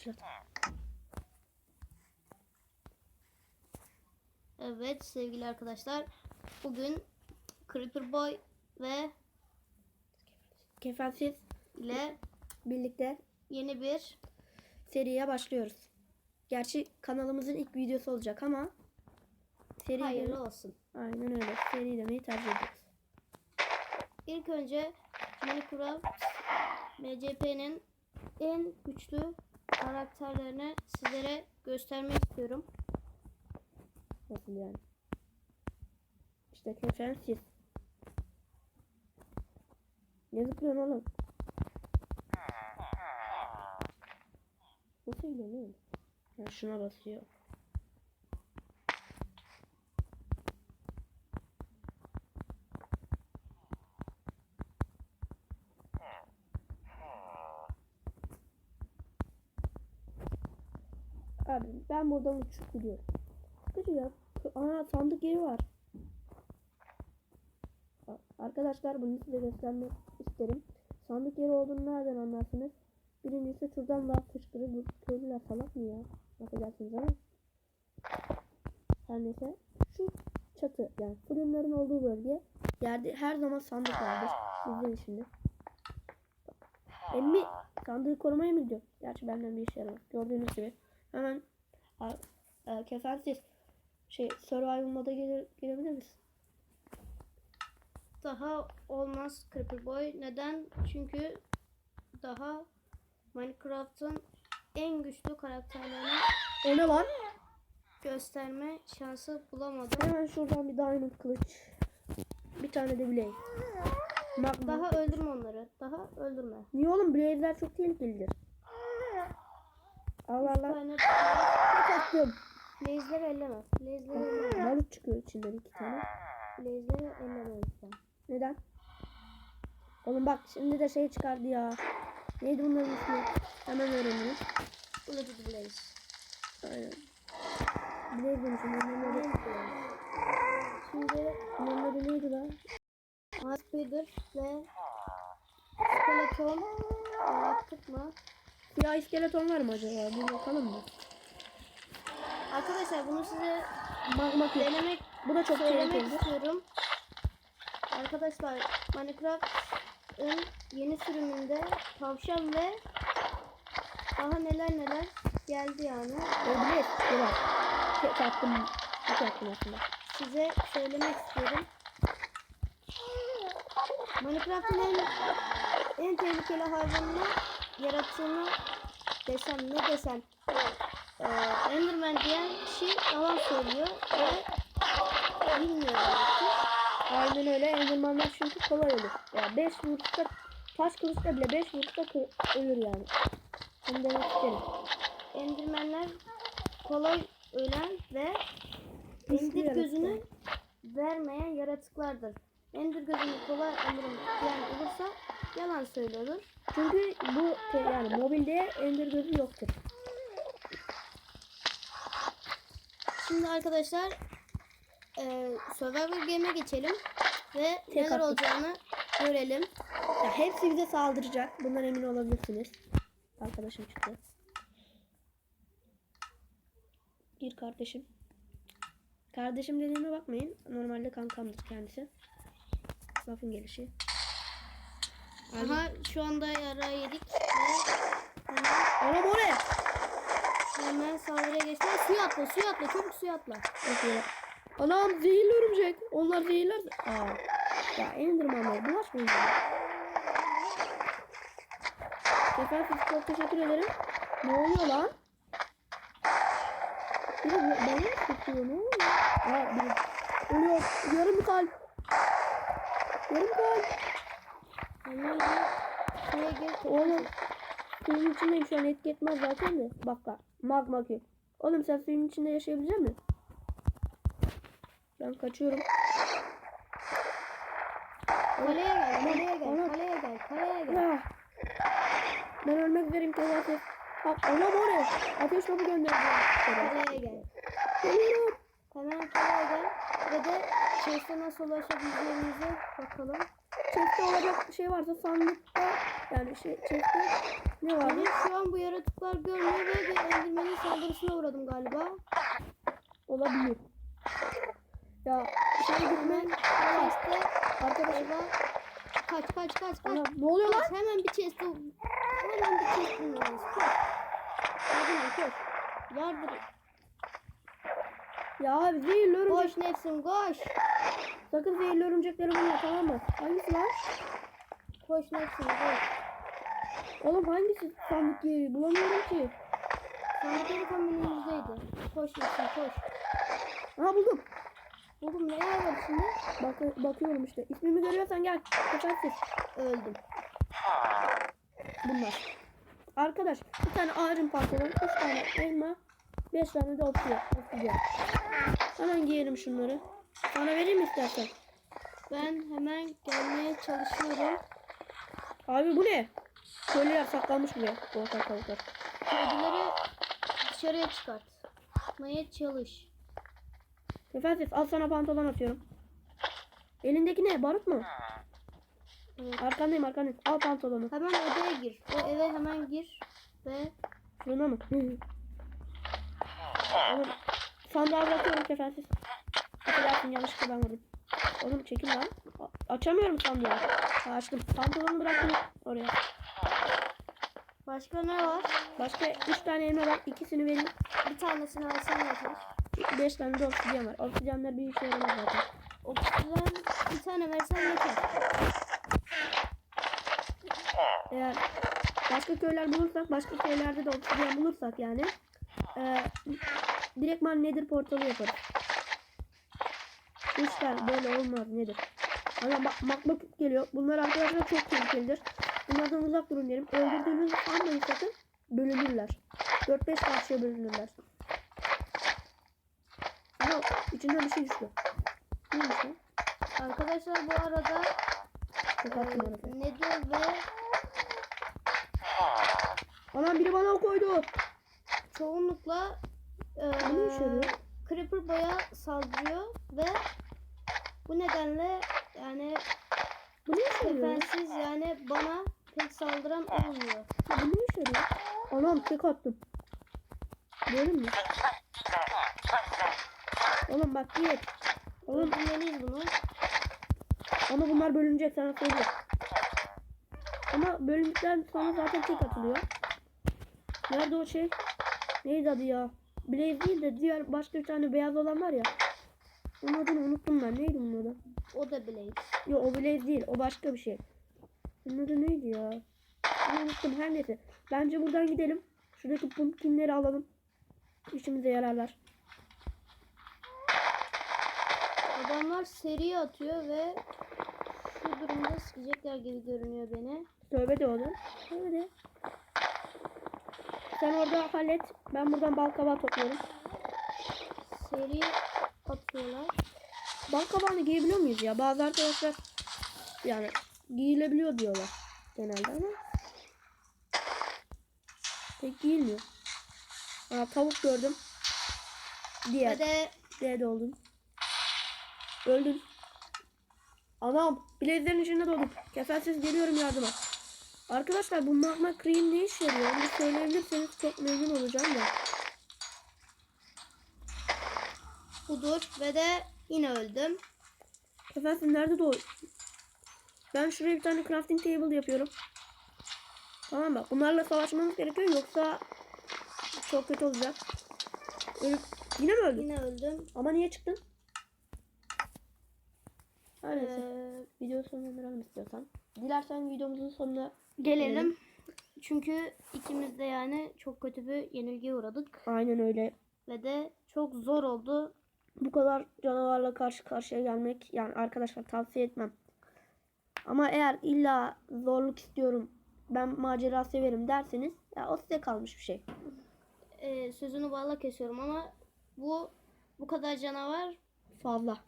Başlat. Evet sevgili arkadaşlar. Bugün Creeper Boy ve Kefensiz ile birlikte yeni bir seriye başlıyoruz. Gerçi kanalımızın ilk videosu olacak ama seri hayırlı olsun. Aynen öyle. Seri demeyi tercih ediyoruz. İlk önce Minecraft MCP'nin en güçlü karakterlerini sizlere göstermek istiyorum. Nasıl yani? İşte kefensiz. Ne zıplıyorsun oğlum? Nasıl gidiyor oğlum? Ha, şuna basıyor. Abi ben buradan uçup gidiyorum. Sıkıcı ya. Aa sandık yeri var. Arkadaşlar bunu size göstermek isterim. Sandık yeri olduğunu nereden anlarsınız? Birincisi şuradan daha fışkırır. Bu köylüler salak mı ya? Affedersiniz ama. Her neyse. Şu çatı yani fırınların olduğu bölge. Yerde her zaman sandık vardır. İzleyin şimdi. Emmi sandığı korumaya mı gidiyor? Gerçi benden bir işe yaramaz. Gördüğünüz gibi. Hemen a- e, kefensiz şey survival moda gelir, girebilir misin? Daha olmaz Creeper Boy. Neden? Çünkü daha Minecraft'ın en güçlü karakterlerini O ne lan? gösterme şansı bulamadım. Hemen şuradan bir diamond kılıç. Bir tane de blade. Bak Daha öldürme onları. Daha öldürme. Niye oğlum blade'ler çok tehlikelidir. Allah Bir Allah. tane Çok attım. Blaze'leri elleme. Blaze'leri elleme. Balık çıkıyor içinden iki tane. Blaze'leri elleme lütfen. Neden? Oğlum bak şimdi de şey çıkardı ya. Neydi bunların ismi? Hemen öğrenelim. Bullet Blaze. Aynen. Blade demişim. Adı, Şimdi adı neydi lan? Spider ve Skeleton yaptık mı? Siyah iskeleton var mı acaba? Bir bakalım mı? Arkadaşlar bunu size Magma denemek Bu da çok söylemek tehlikeli. istiyorum. Arkadaşlar Minecraft'ın yeni sürümünde tavşan ve daha neler neler geldi yani. Öldürüyor. Bir bak. Tek attım. Tek attım aslında. Size söylemek istiyorum. Minecraft'ın en, en tehlikeli hayvanını yarattığını desem ne desem eee Enderman diyen kişi yalan söylüyor ve bilmiyor. Aynen öyle. Endermanlar çünkü kolay olur. Ya 5 vuruşta taş kılıçla bile 5 vuruşta ölür yani. Bunu demek isterim. Kolay ölen ve Ender gözünü vermeyen yaratıklardır. Ender gözünü kolay alırım diyen olursa yalan söylüyordur. Çünkü bu yani mobilde ender gözü yoktur. Şimdi arkadaşlar eee Survivor Game'e geçelim ve Tek neler attık. olacağını görelim. Ya hepsi bize saldıracak. Bundan emin olabilirsiniz. Arkadaşım çıktı. Gir kardeşim. Kardeşim dediğime bakmayın. Normalde kankamdır kendisi. Lafın gelişi. Aha şu anda yara yedik Oğlum o ne? hemen saldırıya geçti. Suya atla suya atla çabuk suya atla. Bakıyor. Anam zehirli örümcek. Onlar zehirler. Aa. Ya Enderman'lar bulaşmayın ya. Sefer siz çok teşekkür ederim. Ne oluyor lan? Biri bana mı sıkıyor? Ne oluyor? Aa biri. Ölüyor. Yarım kalp. Yarım kalp. Hemen gir. Oğlum. Suyun içindeyim şu an etki etmez zaten de. Bak bak. Magma kök. Oğlum sen suyun içinde yaşayabilecek misin? Ben kaçıyorum. Kaleye gel, kaleye gel, Ana- kaleye gel, kaleye gel. Ya. Ben ölmek üzereyim Tevafet. Bak anam o ne? Ateş topu gönderdi. Kaleye gel. Geliyorum. Hemen kaleye gel. Ve de chest'e nasıl ulaşabileceğimize bakalım. Chest'te olacak şey varsa sandıkta yani şey chest'te ne var? Beni şu an bu yaratıklar görmüyor ve saldırısına uğradım galiba. Olabilir. Ya şey Hemen chest'e Arkadaşlar. kaç kaç kaç kaç. Ana, ne oluyor lan? Hemen bir chest'e hemen bir chest'e bulmalıyız. Koş. Yardım koş. Yardım. Ya abi örümcek. Koş nefsim koş. Sakın zehirli örümcekleri bulma tamam mı? Hangisi lan? Koş nefsim koş. Oğlum hangisi sandık yeri? Bulamıyorum ki. Sandıkları tam önümüzdeydi. Koş nefsim koş. Aha buldum. Buldum ne var şimdi? Bak bakıyorum işte. İsmimi görüyorsan gel. Efendim. Öldüm. Bunlar. Arkadaş bir tane ağacın pantolon, üç tane elma, beş tane de. Opsiyon. Hemen giyelim şunları. Sana vereyim mi istersen? Ben hemen gelmeye çalışıyorum. Abi bu ne? Köylüler saklanmış buraya. Korkak tavuklar. Kedileri dışarıya çıkart. Çıkmaya çalış. Efendim al sana pantolon atıyorum. Elindeki ne? Barut mu? Evet. Arkandayım arkandayım. Al pantolonu. Hemen odaya gir. O eve hemen gir. Ve Şuna mı? Sandığa bırakıyorum kefensiz. Affedersin yanlışlıkla ben vurdum. Oğlum çekil lan. A- açamıyorum sandığı. Ha, açtım. Pantolonu bıraktım oraya. başka ne var? Başka 3 tane elma var. İkisini vereyim. Bir tanesini alsan yeter. 5 tane de obsidyen var. Obsidyenler bir işe yaramaz zaten. Oksijen bir tane versen yeter. Eğer başka köyler bulursak, başka köylerde de obsidyen bulursak yani e, direktman nedir portalı yaparız. İşler böyle olmaz nedir. Ama bak makbuk geliyor. Bunlar arkadaşlar çok tehlikelidir. Bunlardan uzak durun derim. Öldürdüğünüzü sanmayın sakın. Bölünürler. 4-5 parçaya bölünürler. Ama içinden bir şey düştü. Neymiş o? Arkadaşlar bu arada Kapattım e, Nedir ve Anam biri bana o koydu. çoğunlukla e, ne? Creeper boya saldırıyor ve bu nedenle yani Bu ne işe yarıyor? defensiz yani bana pek saldıran olmuyor. Ya bu ne işe yarıyor? Anam tek attım. Gördün mü? Oğlum bak git. Oğlum Öldürmeliyiz bunu. ama bunlar bölünecek sana söyleyeyim. Ama bölündükten sonra zaten tek atılıyor. Nerede o şey? Neydi adı ya? Blaze değil de diğer başka bir tane beyaz olan var ya. Onun adını unuttum ben. Neydi bunun adı? O da Blaze. Yok o Blaze değil. O başka bir şey. Bunun adı neydi ya? Onu unuttum her neyse. Bence buradan gidelim. Şuradaki pumpkinleri alalım. İşimize yararlar. Adamlar seri atıyor ve şu durumda sikecekler gibi görünüyor beni. Tövbe de oğlum. Tövbe de. Sen orada hallet. Ben buradan bal kabağı topluyorum. Seri atıyorlar. Bal kabağını giyebiliyor muyuz ya? Bazı arkadaşlar yani giyilebiliyor diyorlar genelde ama pek giyilmiyor. Aa, tavuk gördüm. Diğer. Ve de D'de oldun. Öldün. Anam. Bilezlerin içinde doğdum. Kefensiz geliyorum yardıma. Arkadaşlar bu magma cream ne işe yarıyor? Bunu söyleyebilirseniz çok memnun olacağım da. Budur ve de yine öldüm. Kefensiz nerede doğ? Ben şuraya bir tane crafting table yapıyorum. Tamam bak bunlarla savaşmamız gerekiyor yoksa çok kötü olacak. Ölüp... Yine mi öldün? Yine öldüm. Ama niye çıktın? Her neyse. Ee, Video sonlandıralım istiyorsan. Dilersen videomuzun sonuna gelelim. Çünkü ikimiz de yani çok kötü bir yenilgiye uğradık. Aynen öyle. Ve de çok zor oldu. Bu kadar canavarla karşı karşıya gelmek yani arkadaşlar tavsiye etmem. Ama eğer illa zorluk istiyorum ben macera severim derseniz ya o size kalmış bir şey. Ee, sözünü bağla kesiyorum ama bu bu kadar canavar Fazla.